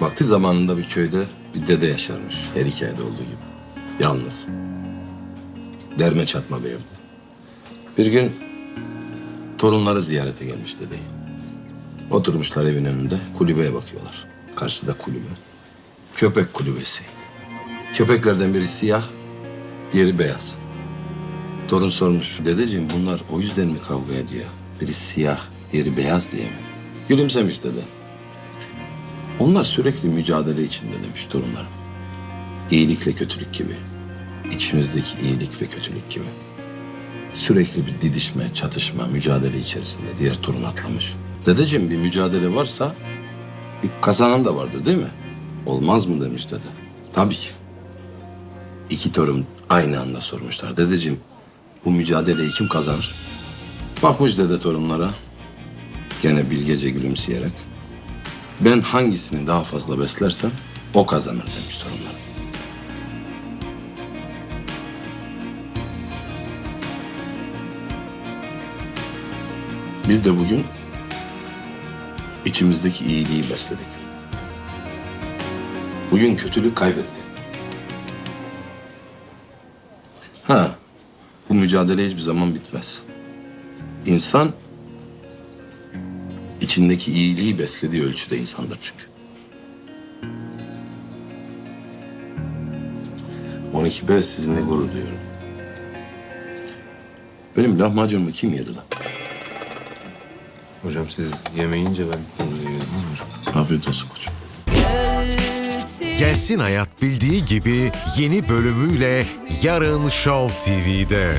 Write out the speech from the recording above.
Vakti zamanında bir köyde bir dede yaşarmış. Her hikayede olduğu gibi. Yalnız. Derme çatma bir evde. Bir gün torunları ziyarete gelmiş dedeyi. Oturmuşlar evin önünde kulübeye bakıyorlar. Karşıda kulübe. Köpek kulübesi. Köpeklerden biri siyah, diğeri beyaz. Torun sormuş, dedeciğim bunlar o yüzden mi kavga ediyor? Biri siyah, diğeri beyaz diye mi? Gülümsemiş dede. Onlar sürekli mücadele içinde demiş torunlarım. İyilikle kötülük gibi. İçimizdeki iyilik ve kötülük gibi. Sürekli bir didişme, çatışma, mücadele içerisinde diğer torun atlamış. Dedeciğim bir mücadele varsa bir kazanan da vardır değil mi? Olmaz mı demiş dede. Tabii ki. İki torun aynı anda sormuşlar. Dedeciğim bu mücadeleyi kim kazanır? Bakmış dede torunlara. Gene bilgece gülümseyerek. Ben hangisini daha fazla beslersem o kazanır demiş torunlara. Biz de bugün içimizdeki iyiliği besledik. Bugün kötülük kaybetti. Ha, bu mücadele hiçbir zaman bitmez. İnsan içindeki iyiliği beslediği ölçüde insandır çünkü. 12B sizinle gurur duyuyorum. Benim lahmacunumu kim yedi lan? Hocam siz yemeyince ben yedim hocam. Afiyet olsun koçum. Gelsin Hayat bildiği gibi yeni bölümüyle yarın Show TV'de.